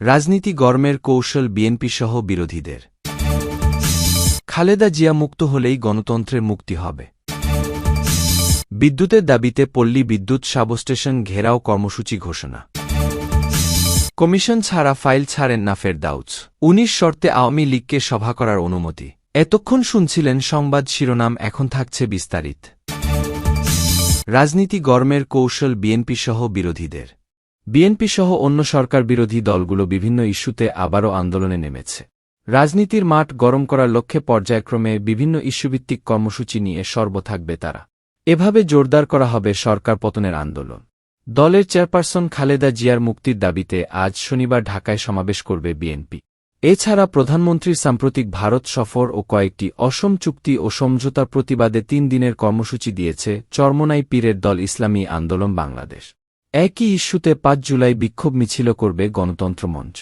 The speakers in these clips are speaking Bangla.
রাজনীতি গরমের কৌশল বিএনপি সহ বিরোধীদের। খালেদা জিয়া মুক্ত হলেই গণতন্ত্রের মুক্তি হবে। বিদ্যুতের দাবিতে পল্লী বিদ্যুৎ সাবস্টেশন ঘেরাও কর্মসূচি ঘোষণা। কমিশন ছাড়া ফাইল ছাড়েন না ফেরদাউজ উনিশ শর্তে আওয়ামী লীগকে সভা করার অনুমতি। এতক্ষণ শুনছিলেন সংবাদ শিরোনাম, এখন থাকছে বিস্তারিত। রাজনীতি গরমের কৌশল বিএনপি সহ বিরোধীদের। বিএনপি সহ অন্য সরকার বিরোধী দলগুলো বিভিন্ন ইস্যুতে আবারও আন্দোলনে নেমেছে। রাজনীতির মাঠ গরম করার লক্ষ্যে পর্যায়ক্রমে বিভিন্ন ইস্যুভিত্তিক কর্মসূচি নিয়ে সর্ব থাকবে তারা। এভাবে জোরদার করা হবে সরকার পতনের আন্দোলন। দলের চেয়ারপারসন খালেদা জিয়ার মুক্তির দাবিতে আজ শনিবার ঢাকায় সমাবেশ করবে বিএনপি। এছাড়া প্রধানমন্ত্রীর সাম্প্রতিক ভারত সফর ও কয়েকটি অসম চুক্তি ও সমঝোতার প্রতিবাদে তিন দিনের কর্মসূচি দিয়েছে চরমনাই পীরের দল ইসলামী আন্দোলন বাংলাদেশ। একই ইস্যুতে পাঁচ জুলাই বিক্ষোভ মিছিল করবে গণতন্ত্র মঞ্চ।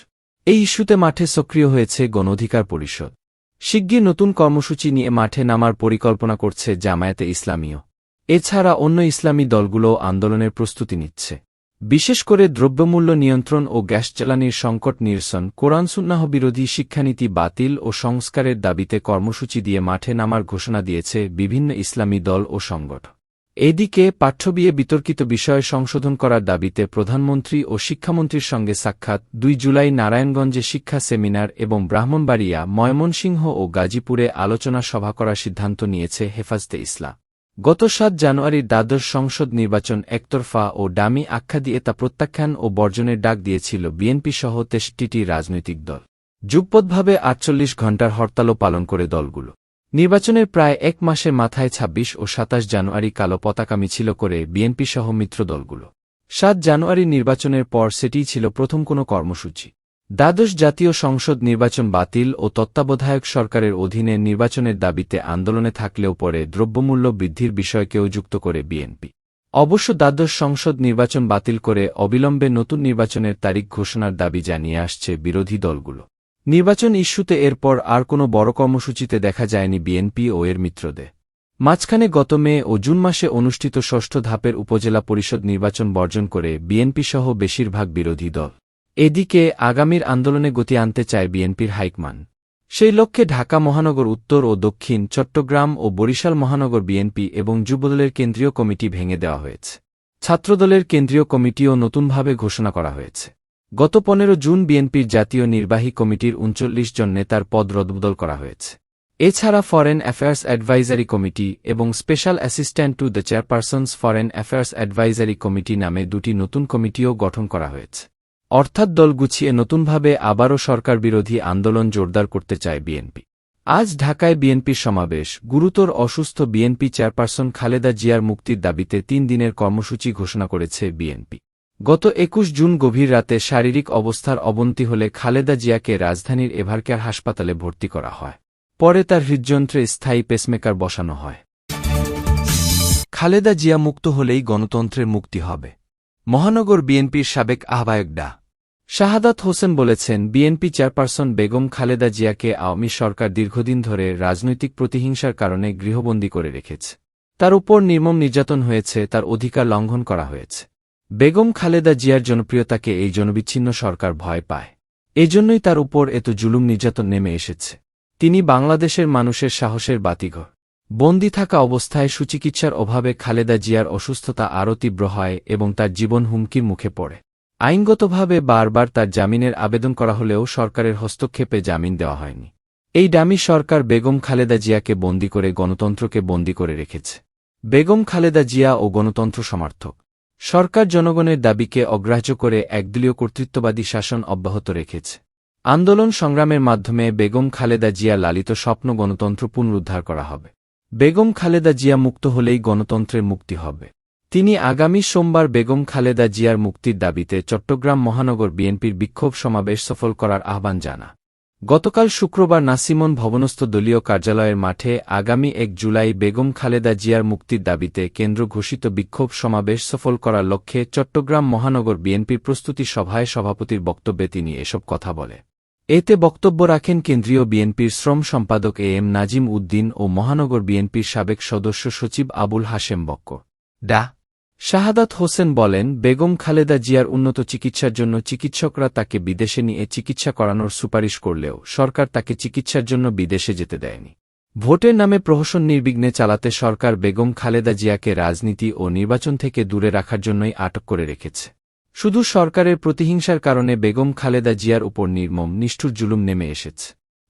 এই ইস্যুতে মাঠে সক্রিয় হয়েছে গণঅধিকার পরিষদ। শিগগির নতুন কর্মসূচি নিয়ে মাঠে নামার পরিকল্পনা করছে জামায়াতে ইসলামীয় এছাড়া অন্য ইসলামী দলগুলোও আন্দোলনের প্রস্তুতি নিচ্ছে। বিশেষ করে দ্রব্যমূল্য নিয়ন্ত্রণ ও গ্যাস জ্বালানির সংকট নিরসন কোরআনসুন্নাহ বিরোধী শিক্ষানীতি বাতিল ও সংস্কারের দাবিতে কর্মসূচি দিয়ে মাঠে নামার ঘোষণা দিয়েছে বিভিন্ন ইসলামী দল ও সংগঠন। এদিকে পাঠ্যবিয়ে বিতর্কিত বিষয় সংশোধন করার দাবিতে প্রধানমন্ত্রী ও শিক্ষামন্ত্রীর সঙ্গে সাক্ষাৎ দুই জুলাই নারায়ণগঞ্জে শিক্ষা সেমিনার এবং ব্রাহ্মণবাড়িয়া, ময়মনসিংহ ও গাজীপুরে আলোচনা সভা করার সিদ্ধান্ত নিয়েছে হেফাজতে ইসলাম। গত সাত জানুয়ারির দ্বাদশ সংসদ নির্বাচন একতরফা ও ডামি আখ্যা দিয়ে তা প্রত্যাখ্যান ও বর্জনের ডাক দিয়েছিল বিএনপি সহ তেষ্টিটি রাজনৈতিক দল। যুগপথভাবে আটচল্লিশ ঘণ্টার হরতালও পালন করে দলগুলো। নির্বাচনের প্রায় এক মাসের মাথায় ২৬ ও সাতাশ জানুয়ারি কালো পতাকা মিছিল করে বিএনপি সহ মিত্র দলগুলো। সাত জানুয়ারি নির্বাচনের পর সেটিই ছিল প্রথম কোনো কর্মসূচি। দ্বাদশ জাতীয় সংসদ নির্বাচন বাতিল ও তত্ত্বাবধায়ক সরকারের অধীনে নির্বাচনের দাবিতে আন্দোলনে থাকলেও পরে দ্রব্যমূল্য বৃদ্ধির বিষয়কেও যুক্ত করে বিএনপি। অবশ্য দ্বাদশ সংসদ নির্বাচন বাতিল করে অবিলম্বে নতুন নির্বাচনের তারিখ ঘোষণার দাবি জানিয়ে আসছে বিরোধী দলগুলো। নির্বাচন ইস্যুতে এরপর আর কোনো বড় কর্মসূচিতে দেখা যায়নি বিএনপি ও এর মিত্রদের। মাঝখানে গত মে ও জুন মাসে অনুষ্ঠিত ষষ্ঠ ধাপের উপজেলা পরিষদ নির্বাচন বর্জন করে বিএনপি সহ বেশিরভাগ বিরোধী দল। এদিকে আগামীর আন্দোলনে গতি আনতে চায় বিএনপির হাইকমান। সেই লক্ষ্যে ঢাকা মহানগর উত্তর ও দক্ষিণ, চট্টগ্রাম ও বরিশাল মহানগর বিএনপি এবং যুবদলের কেন্দ্রীয় কমিটি ভেঙে দেওয়া হয়েছে। ছাত্রদলের কেন্দ্রীয় কমিটিও নতুনভাবে ঘোষণা করা হয়েছে। গত পনেরো জুন বিএনপির জাতীয় নির্বাহী কমিটির উনচল্লিশ জন নেতার পদ রদবদল করা হয়েছে। এছাড়া ফরেন অ্যাফেয়ার্স অ্যাডভাইজারি কমিটি এবং special assistant to the chairperson's foreign affairs advisory committee নামে দুটি নতুন কমিটিও গঠন করা হয়েছে। অর্থাৎ দল গুছিয়ে নতুনভাবে আবারও সরকার বিরোধী আন্দোলন জোরদার করতে চায় বিএনপি। আজ ঢাকায় বিএনপির সমাবেশ, গুরুতর অসুস্থ বিএনপি চেয়ারপারসন খালেদা জিয়ার মুক্তির দাবিতে তিন দিনের কর্মসূচি ঘোষণা করেছে বিএনপি। গত একুশ জুন গভীর রাতে শারীরিক অবস্থার অবনতি হলে খালেদা জিয়াকে রাজধানীর এভারকেয়ার হাসপাতালে ভর্তি করা হয়। পরে তার হৃদযন্ত্রে স্থায়ী পেসমেকার বসানো হয়। খালেদা জিয়া মুক্ত হলেই গণতন্ত্রের মুক্তি হবে। মহানগর বিএনপির সাবেক আহ্বায়ক ডা। শাহাদাত হোসেন বলেছেন, বিএনপি চেয়ারপারসন বেগম খালেদা জিয়াকে আওয়ামী সরকার দীর্ঘদিন ধরে রাজনৈতিক প্রতিহিংসার কারণে গৃহবন্দী করে রেখেছে। তার উপর নির্মম নির্যাতন হয়েছে, তার অধিকার লঙ্ঘন করা হয়েছে। বেগম খালেদা জিয়ার জনপ্রিয়তাকে এই জনবিচ্ছিন্ন সরকার ভয় পায়। এজন্যই তার উপর এত জুলুম নির্যাতন নেমে এসেছে। তিনি বাংলাদেশের মানুষের সাহসের বাতিঘর। বন্দি থাকা অবস্থায় সুচিকিৎসার অভাবে খালেদা জিয়ার অসুস্থতা আরও তীব্র হয় এবং তার জীবন হুমকির মুখে পড়ে। আইনগতভাবে বারবার তার জামিনের আবেদন করা হলেও সরকারের হস্তক্ষেপে জামিন দেওয়া হয়নি। এই ডামি সরকার বেগম খালেদা জিয়াকে বন্দি করে গণতন্ত্রকে বন্দি করে রেখেছে। বেগম খালেদা জিয়া ও গণতন্ত্র সমর্থক। সরকার জনগণের দাবিকে অগ্রাহ্য করে একদলীয় কর্তৃত্ববাদী শাসন অব্যাহত রেখেছে। আন্দোলন সংগ্রামের মাধ্যমে বেগম খালেদা জিয়া লালিত স্বপ্ন গণতন্ত্র পুনরুদ্ধার করা হবে। বেগম খালেদা জিয়া মুক্ত হলেই গণতন্ত্রের মুক্তি হবে। তিনি আগামী সোমবার বেগম খালেদা জিয়ার মুক্তির দাবিতে চট্টগ্রাম মহানগর বিএনপির বিক্ষোভ সমাবেশ সফল করার আহ্বান জানা গতকাল শুক্রবার নাসিমন ভবনস্থ দলীয় কার্যালয়ের মাঠে আগামী এক জুলাই বেগম খালেদা জিয়ার মুক্তির দাবিতে কেন্দ্র ঘোষিত বিক্ষোভ সমাবেশ সফল করার লক্ষ্যে চট্টগ্রাম মহানগর বিএনপির প্রস্তুতি সভায় সভাপতির বক্তব্যে তিনি এসব কথা বলে। এতে বক্তব্য রাখেন কেন্দ্রীয় বিএনপির শ্রম সম্পাদক এ এম নাজিম উদ্দিন ও মহানগর বিএনপির সাবেক সদস্য সচিব আবুল হাশেম বক্ক। ডা শাহাদাত হোসেন বলেন, বেগম খালেদা জিয়ার উন্নত চিকিৎসার জন্য চিকিৎসকরা তাকে বিদেশে নিয়ে চিকিৎসা করানোর সুপারিশ করলেও সরকার তাকে চিকিৎসার জন্য বিদেশে যেতে দেয়নি। ভোটের নামে প্রহসন নির্বিঘ্নে চালাতে সরকার বেগম খালেদা জিয়াকে রাজনীতি ও নির্বাচন থেকে দূরে রাখার জন্যই আটক করে রেখেছে। শুধু সরকারের প্রতিহিংসার কারণে বেগম খালেদা জিয়ার উপর নির্মম, নিষ্ঠুর জুলুম নেমে এসেছে।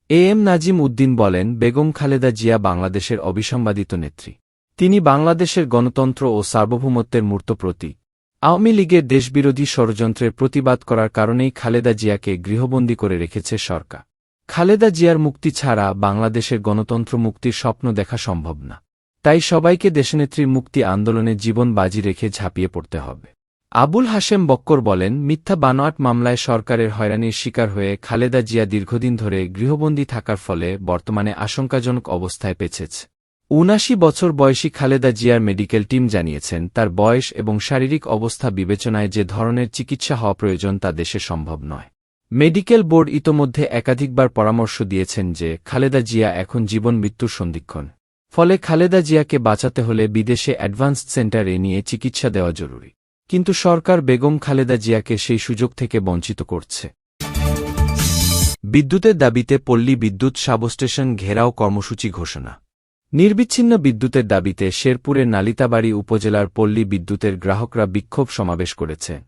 এ এম নাজিম উদ্দিন বলেন, বেগম খালেদা জিয়া বাংলাদেশের অবিসম্বাদিত নেত্রী। তিনি বাংলাদেশের গণতন্ত্র ও সার্বভৌমত্বের মূর্ত প্রতীক। আওয়ামী লীগের দেশবিরোধী ষড়যন্ত্রের প্রতিবাদ করার কারণেই খালেদা জিয়াকে গৃহবন্দী করে রেখেছে সরকার। খালেদা জিয়ার মুক্তি ছাড়া বাংলাদেশের গণতন্ত্র মুক্তির স্বপ্ন দেখা সম্ভব না। তাই সবাইকে দেশনেত্রীর মুক্তি আন্দোলনে জীবন বাজি রেখে ঝাঁপিয়ে পড়তে হবে। আবুল হাশেম বক্কর বলেন, মিথ্যা বানোয়াট মামলায় সরকারের হয়রানির শিকার হয়ে খালেদা জিয়া দীর্ঘদিন ধরে গৃহবন্দী থাকার ফলে বর্তমানে আশঙ্কাজনক অবস্থায় পেছেছে উনাশি বছর বয়সী খালেদা জিয়ার মেডিকেল টিম জানিয়েছেন, তার বয়স এবং শারীরিক অবস্থা বিবেচনায় যে ধরনের চিকিৎসা হওয়া প্রয়োজন তা দেশে সম্ভব নয়। মেডিকেল বোর্ড ইতোমধ্যে একাধিকবার পরামর্শ দিয়েছেন যে, খালেদা জিয়া এখন জীবন মৃত্যুর সন্ধিক্ষণ। ফলে খালেদা জিয়াকে বাঁচাতে হলে বিদেশে অ্যাডভান্সড সেন্টারে নিয়ে চিকিৎসা দেওয়া জরুরি। কিন্তু সরকার বেগম খালেদা জিয়াকে সেই সুযোগ থেকে বঞ্চিত করছে। বিদ্যুতের দাবিতে পল্লী বিদ্যুৎ সাবস্টেশন ঘেরাও কর্মসূচি ঘোষণা। নির্বিচ্ছিন্ন বিদ্যুতের দাবিতে শেরপুরের নালিতাবাড়ি উপজেলার পল্লী বিদ্যুতের গ্রাহকরা বিক্ষোভ সমাবেশ করেছে।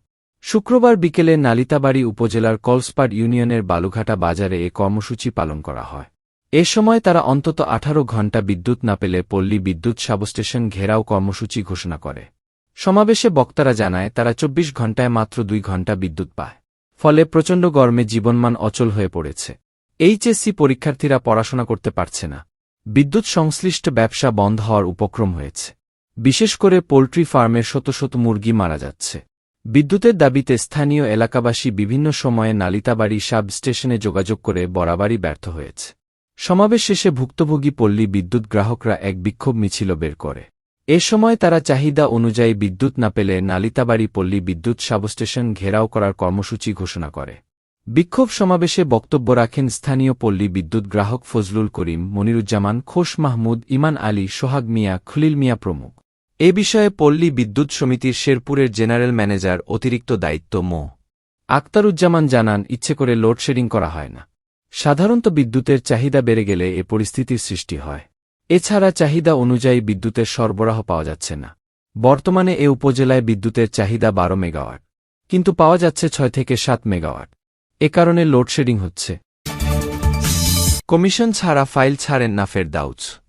শুক্রবার বিকেলে নালিতাবাড়ি উপজেলার কলসপাট ইউনিয়নের বালুঘাটা বাজারে এ কর্মসূচি পালন করা হয়। এ সময় তারা অন্তত আঠারো ঘণ্টা বিদ্যুৎ না পেলে পল্লী বিদ্যুৎ সাবস্টেশন ঘেরাও কর্মসূচি ঘোষণা করে। সমাবেশে বক্তারা জানায়, তারা চব্বিশ ঘণ্টায় মাত্র দুই ঘণ্টা বিদ্যুৎ পায়। ফলে প্রচণ্ড গরমে জীবনমান অচল হয়ে পড়েছে। এইচএসসি পরীক্ষার্থীরা পড়াশোনা করতে পারছে না। বিদ্যুৎ সংশ্লিষ্ট ব্যবসা বন্ধ হওয়ার উপক্রম হয়েছে। বিশেষ করে পোল্ট্রি ফার্মের শত শত মুরগি মারা যাচ্ছে। বিদ্যুতের দাবিতে স্থানীয় এলাকাবাসী বিভিন্ন সময়ে নালিতাবাড়ি সাব স্টেশনে যোগাযোগ করে বরাবরই ব্যর্থ হয়েছে। সমাবেশ শেষে ভুক্তভোগী পল্লী বিদ্যুৎ গ্রাহকরা এক বিক্ষোভ মিছিল বের করে। এ সময় তারা চাহিদা অনুযায়ী বিদ্যুৎ না পেলে নালিতাবাড়ি পল্লী বিদ্যুৎ সাবস্টেশন ঘেরাও করার কর্মসূচি ঘোষণা করে। বিক্ষোভ সমাবেশে বক্তব্য রাখেন স্থানীয় পল্লী বিদ্যুৎ গ্রাহক ফজলুল করিম, মনিরুজ্জামান, খোশ মাহমুদ, ইমান আলী, সোহাগ মিয়া, খুলিল মিয়া প্রমুখ। এ বিষয়ে পল্লী বিদ্যুৎ সমিতির শেরপুরের জেনারেল ম্যানেজার অতিরিক্ত দায়িত্ব মো। আক্তারুজ্জামান জানান, ইচ্ছে করে লোডশেডিং করা হয় না। সাধারণত বিদ্যুতের চাহিদা বেড়ে গেলে এ পরিস্থিতির সৃষ্টি হয়। এছাড়া চাহিদা অনুযায়ী বিদ্যুতের সরবরাহ পাওয়া যাচ্ছে না। বর্তমানে এ উপজেলায় বিদ্যুতের চাহিদা বারো মেগাওয়াট, কিন্তু পাওয়া যাচ্ছে ছয় থেকে সাত মেগাওয়াট। এ কারণে লোডশেডিং হচ্ছে। কমিশন ছাড়া ফাইল ছাড়েন না ফেরদাউজ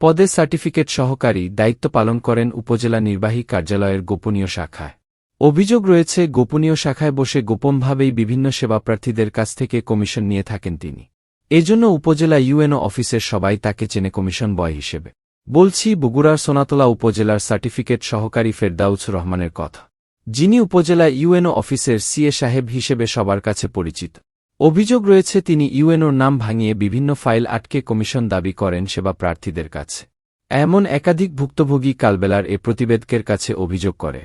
পদে সার্টিফিকেট সহকারী দায়িত্ব পালন করেন উপজেলা নির্বাহী কার্যালয়ের গোপনীয় শাখায়। অভিযোগ রয়েছে, গোপনীয় শাখায় বসে গোপনভাবেই বিভিন্ন সেবাপ্রার্থীদের কাছ থেকে কমিশন নিয়ে থাকেন তিনি। এজন্য উপজেলা ইউএনও অফিসের সবাই তাকে চেনে কমিশন বয় হিসেবে। বলছি, বগুড়ার সোনাতলা উপজেলার সার্টিফিকেট সহকারী ফেরদাউস রহমানের কথা। যিনি উপজেলা ইউএনও অফিসের সিএ সাহেব হিসেবে সবার কাছে পরিচিত। অভিযোগ রয়েছে, তিনি ইউএনওর নাম ভাঙিয়ে বিভিন্ন ফাইল আটকে কমিশন দাবি করেন সেবা প্রার্থীদের কাছে। এমন একাধিক ভুক্তভোগী কালবেলার এ প্রতিবেদকের কাছে অভিযোগ করে।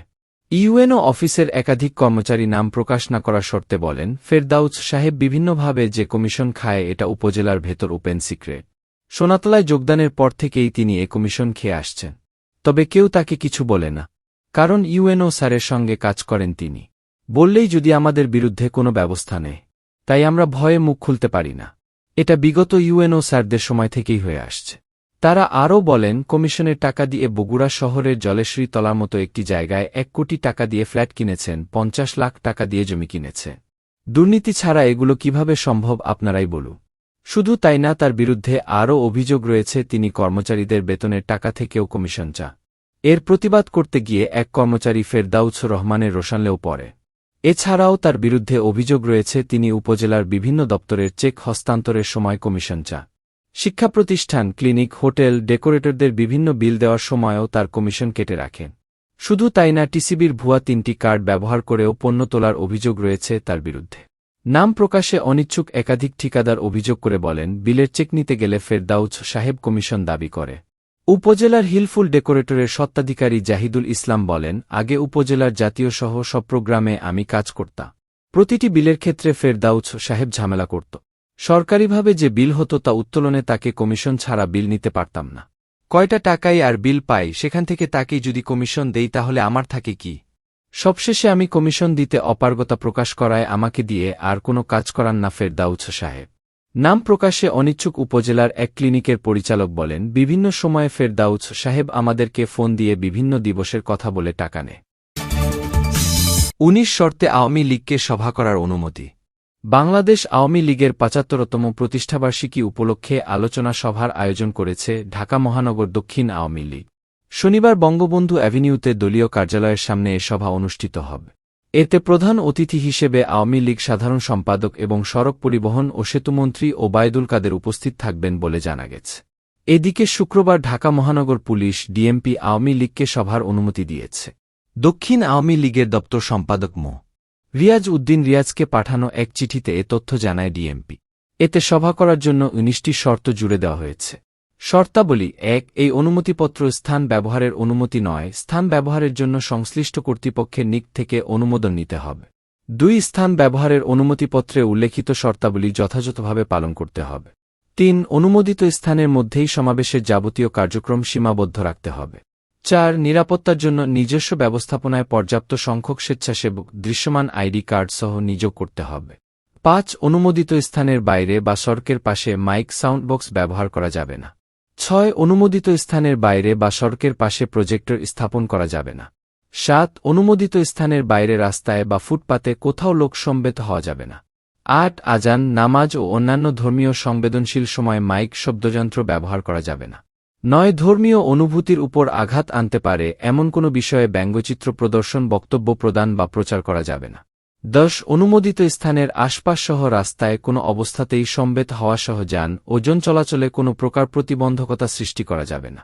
ইউএনও অফিসের একাধিক কর্মচারী নাম প্রকাশ না করার শর্তে বলেন, ফেরদাউস সাহেব বিভিন্নভাবে যে কমিশন খায় এটা উপজেলার ভেতর ওপেন সিক্রেট। সোনাতলায় যোগদানের পর থেকেই তিনি এ কমিশন খেয়ে আসছেন। তবে কেউ তাকে কিছু বলে না। কারণ ইউএনও স্যারের সঙ্গে কাজ করেন তিনি। বললেই যদি আমাদের বিরুদ্ধে কোনো ব্যবস্থা নেয়, তাই আমরা ভয়ে মুখ খুলতে পারি না। এটা বিগত ইউএনও স্যারদের সময় থেকেই হয়ে আসছে। তারা আরও বলেন, কমিশনের টাকা দিয়ে বগুড়া শহরের জলেশ্রী তলার মতো একটি জায়গায় এক কোটি টাকা দিয়ে ফ্ল্যাট কিনেছেন, পঞ্চাশ লাখ টাকা দিয়ে জমি কিনেছে। দুর্নীতি ছাড়া এগুলো কীভাবে সম্ভব আপনারাই বলুন। শুধু তাই না, তার বিরুদ্ধে আরও অভিযোগ রয়েছে, তিনি কর্মচারীদের বেতনের টাকা থেকেও কমিশন চা এর প্রতিবাদ করতে গিয়ে এক কর্মচারী ফেরদাউস রহমানের রোশানলেও পড়ে। এছাড়াও তার বিরুদ্ধে অভিযোগ রয়েছে, তিনি উপজেলার বিভিন্ন দপ্তরের চেক হস্তান্তরের সময় কমিশন চা। শিক্ষা প্রতিষ্ঠান, ক্লিনিক, হোটেল, ডেকোরেটরদের বিভিন্ন বিল দেওয়ার সময়ও তার কমিশন কেটে রাখেন শুধু তাই না, টিসিবির ভুয়া তিনটি কার্ড ব্যবহার করেও পণ্য তোলার অভিযোগ রয়েছে তার বিরুদ্ধে। নাম প্রকাশে অনিচ্ছুক একাধিক ঠিকাদার অভিযোগ করে বলেন, বিলের চেক নিতে গেলে ফেরদাউজ সাহেব কমিশন দাবি করে। উপজেলার হিলফুল ডেকোরেটরের সত্ত্বাধিকারী জাহিদুল ইসলাম বলেন, আগে উপজেলার জাতীয় সহ সব প্রোগ্রামে আমি কাজ করতাম। প্রতিটি বিলের ক্ষেত্রে ফেরদাউজ সাহেব ঝামেলা করত। সরকারিভাবে যে বিল হতো তা উত্তোলনে তাকে কমিশন ছাড়া বিল নিতে পারতাম না। কয়টা টাকাই আর বিল পাই, সেখান থেকে তাকেই যদি কমিশন দেই তাহলে আমার থাকে কি? সবশেষে আমি কমিশন দিতে অপারগতা প্রকাশ করায় আমাকে দিয়ে আর কোনো কাজ করান না ফেরদাউছ সাহেব। নাম প্রকাশে অনিচ্ছুক উপজেলার এক ক্লিনিকের পরিচালক বলেন, বিভিন্ন সময়ে ফেরদাউছ সাহেব আমাদেরকে ফোন দিয়ে বিভিন্ন দিবসের কথা বলে টাকা নেয়। উনিশ শর্তে আওয়ামী লীগকে সভা করার অনুমতি। বাংলাদেশ আওয়ামী লীগের পঁচাত্তরতম প্রতিষ্ঠাবার্ষিকী উপলক্ষে আলোচনা সভার আয়োজন করেছে ঢাকা মহানগর দক্ষিণ আওয়ামী লীগ। শনিবার বঙ্গবন্ধু অ্যাভিনিউতে দলীয় কার্যালয়ের সামনে এ সভা অনুষ্ঠিত হবে। এতে প্রধান অতিথি হিসেবে আওয়ামী লীগ সাধারণ সম্পাদক এবং সড়ক পরিবহন ও সেতুমন্ত্রী ওবায়দুল কাদের উপস্থিত থাকবেন বলে জানা গেছে। এদিকে শুক্রবার ঢাকা মহানগর পুলিশ ডিএমপি আওয়ামী লীগকে সভার অনুমতি দিয়েছে। দক্ষিণ আওয়ামী লীগের দপ্তর সম্পাদক মো. রিয়াজ উদ্দিন রিয়াজকে পাঠানো এক চিঠিতে এ তথ্য জানায় ডিএমপি। এতে সভা করার জন্য উনিশটি শর্ত জুড়ে দেওয়া হয়েছে। শর্তাবলী এক, এই অনুমতিপত্র স্থান ব্যবহারের অনুমতি নয়, স্থান ব্যবহারের জন্য সংশ্লিষ্ট কর্তৃপক্ষের নিক থেকে অনুমোদন নিতে হবে। দুই, স্থান ব্যবহারের অনুমতিপত্রে উল্লেখিত শর্তাবলী যথাযথভাবে পালন করতে হবে। তিন, অনুমোদিত স্থানের মধ্যেই সমাবেশের যাবতীয় কার্যক্রম সীমাবদ্ধ রাখতে হবে। চার, নিরাপত্তার জন্য নিজস্ব ব্যবস্থাপনায় পর্যাপ্ত সংখ্যক স্বেচ্ছাসেবক দৃশ্যমান আইডি কার্ড সহ নিযোগ করতে হবে। পাঁচ, অনুমোদিত স্থানের বাইরে বা সড়কের পাশে মাইক সাউন্ড বক্স ব্যবহার করা যাবে না। ছয় অনুমোদিত স্থানের বাইরে বা সড়কের পাশে প্রজেক্টর স্থাপন করা যাবে না। সাত অনুমোদিত স্থানের বাইরে রাস্তায় বা ফুটপাতে কোথাও লোক সমবেত হওয়া যাবে না। আট আজান, নামাজ ও অন্যান্য ধর্মীয় সংবেদনশীল সময় মাইক, শব্দযন্ত্র ব্যবহার করা যাবে না। নয় ধর্মীয় অনুভূতির উপর আঘাত আনতে পারে এমন কোনো বিষয়ে ব্যঙ্গচিত্র প্রদর্শন, বক্তব্য প্রদান বা প্রচার করা যাবে না। দশ অনুমোদিত স্থানের আশপাশসহ রাস্তায় কোনো অবস্থাতেই সমবেত হওয়াসহ যান ওজন চলাচলে কোনো প্রকার প্রতিবন্ধকতা সৃষ্টি করা যাবে না।